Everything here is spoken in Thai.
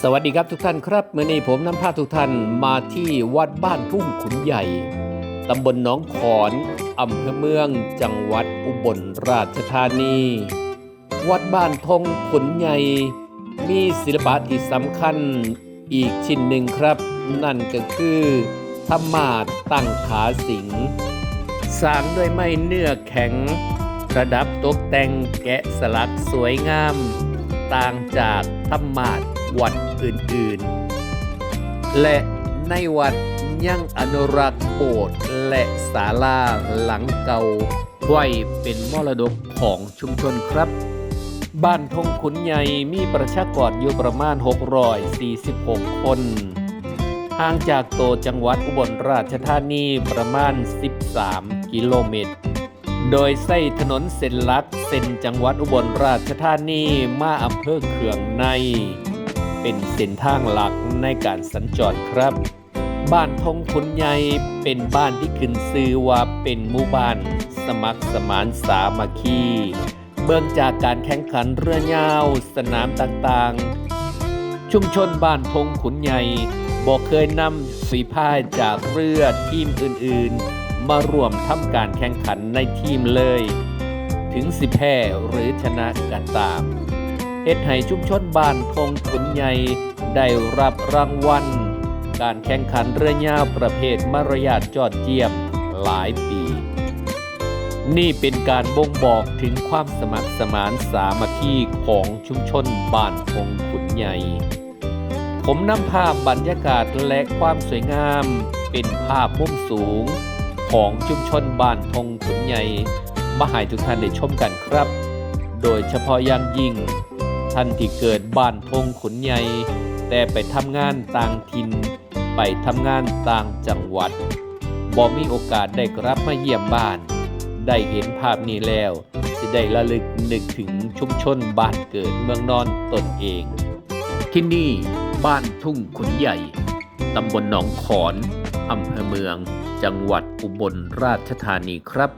สวัสดีครับทุกท่านครับเมื่อนี้ผมนำพาทุกท่านมาที่วัดบ้านทุ่งขุนใหญ่ตำบลหนองขอนอำเภอเมือง จังหวัดอุบลราชธานี วัดบ้านทงขุนใหญ่ มีศิลปะที่สำคัญอีกชิ้นหนึ่งครับ นั่นก็คือธรรมาสตั้งขาสิงสร้างด้วยไม้เนื้อแข็ง ประดับตกแต่งแกะสลักสวยงาม ต่างจากธรรมาส วัดอื่นๆ และในวัดยังอนุรักษ์โบสถ์และศาลาหลังเก่าไว้เป็นมรดกของชุมชนครับ บ้านทงขุนใหญ่มีประชากรอยู่ประมาณ 646 คน ห่างจากโตจังหวัดอุบลราชธานีประมาณ 13 กิโลเมตร โดยใส้ถนนเส้นหลักเส้นจังหวัดอุบลราชธานีมาอำเภอเขืองใน เป็นเส้นทางหลักในการสัญจรครับ บ้านทงขุนใหญ่เป็นบ้านที่ขึ้นชื่อว่าเป็นหมู่บ้าน สมัครสมานสามัคคีเบื้องจากการแข่งขันเรือยาว สนามต่างๆ ชุมชนบ้านทงขุนใหญ่บอกเคยนำฝีพายจากเรือทีมอื่นๆ มารวมทำการแข่งขันในทีมเลย ถึงสิแพ้หรือชนะกันตาม เฮ็ดให้ชุมชนบ้านทงขุนใหญ่ได้รับรางวัล การแข่งขันเรือยาวประเภทมารยาทจอดเยี่ยมหลายปี นี่เป็นการบ่งบอกถึงความสมัครสมานสามัคคีของชุมชนบ้านทงขุนใหญ่ ผมนำภาพบรรยากาศและความสวยงามเป็นภาพมุมสูงของชุมชนบ้านทงขุนใหญ่มาให้ทุกท่านได้ชมกันครับ โดยเฉพาะอย่างยิ่ง ท่านที่เกิดบ้านทงขุนใหญ่แต่ไปทำงานต่างถิ่นไปทำงานต่างจังหวัดบ่มีโอกาสได้กลับมาเยี่ยมบ้าน ได้เห็นภาพนี้แล้วจะได้ระลึกนึกถึงชุมชนบ้านเกิดเมืองนอนตนเอง ที่นี่บ้านทุ่งขุนใหญ่ตำบลหนองขอนอำเภอเมือง จังหวัดอุบลราชธานีครับ